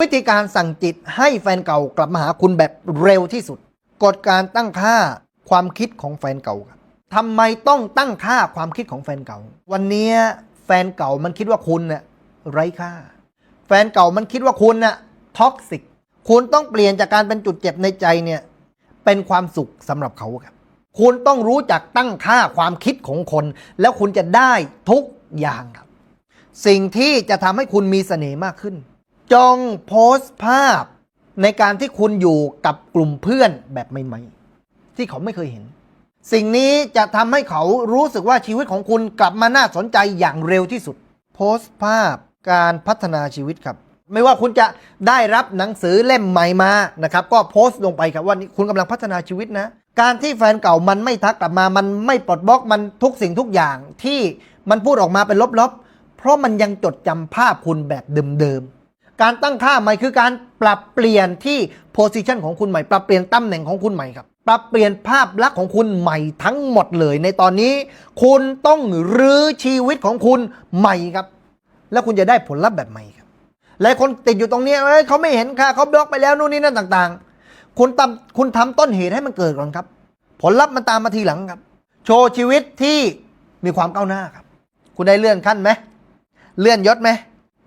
วิธีการสั่งจิตให้แฟนเก่ากลับมาหาคุณแบบเร็วที่สุด กฎการตั้งค่าความคิดของแฟนเก่าครับทำไมต้องตั้งค่าความคิดของแฟนเก่า วันนี้แฟนเก่ามันคิดว่าคุณน่ะไร้ค่า แฟนเก่ามันคิดว่าคุณน่ะท็อกซิกคุณต้องเปลี่ยนจากการเป็นจุดเจ็บในใจเนี่ยเป็นความสุขสำหรับเขาครับ คุณต้องรู้จักตั้งค่าความคิดของคน แล้วคุณจะได้ทุกอย่างครับ สิ่งที่จะทำให้คุณมีเสน่ห์มากขึ้น จงโพสต์ภาพในการที่คุณอยู่กับกลุ่มเพื่อนแบบใหม่ๆ ที่เขาไม่เคยเห็น สิ่งนี้จะทำให้เขารู้สึกว่าชีวิตของคุณกลับมาน่าสนใจอย่างเร็วที่สุด โพสต์ภาพการพัฒนาชีวิตครับ ไม่ว่าคุณจะได้รับหนังสือเล่มใหม่มานะครับ ก็โพสต์ลงไปครับว่านี่คุณกำลังพัฒนาชีวิตนะ การที่แฟนเก่ามันไม่ทักกลับมา มันไม่ปลดบล็อกมันทุกสิ่งทุกอย่างที่มันพูดออกมาเป็นลบๆ เพราะมันยังจดจำภาพคุณแบบเดิมๆ การตั้งค่าใหม่คือการปรับเปลี่ยนที่โพสิชันของคุณใหม่ ปรับเปลี่ยนตำแหน่งของคุณใหม่ครับ ปรับเปลี่ยนภาพลักษณ์ของคุณใหม่ทั้งหมดเลย ในตอนนี้ คุณต้องรื้อชีวิตของคุณใหม่ครับ แล้วคุณจะได้ผลลัพธ์แบบใหม่ครับหลายคนติดอยู่ตรงนี้เอ้ยเขาไม่เห็นค่ะเขาบล็อกไปแล้วนู่นนี่นั่นต่างๆ คุณทำคุณทำต้นเหตุให้มันเกิดก่อนครับ ผลลัพธ์มันตามมาทีหลังครับ โชว์ชีวิตที่มีความก้าวหน้าครับ คุณได้เลื่อนขั้นไหมเลื่อนยศไหม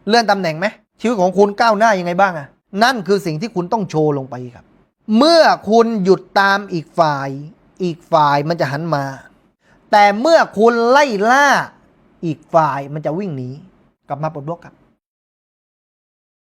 เลื่อนตำแหน่งไหม ชีวิตของคุณก้าวหน้ายังไงบ้างอะนั่นคือสิ่งที่คุณต้องโชว์ลงไปครับ เมื่อคุณหยุดตามอีกฝ่าย อีกฝ่ายมันจะหันมา แต่เมื่อคุณไล่ล่า อีกฝ่ายมันจะวิ่งหนีกลับมาปลดบล็อกครับ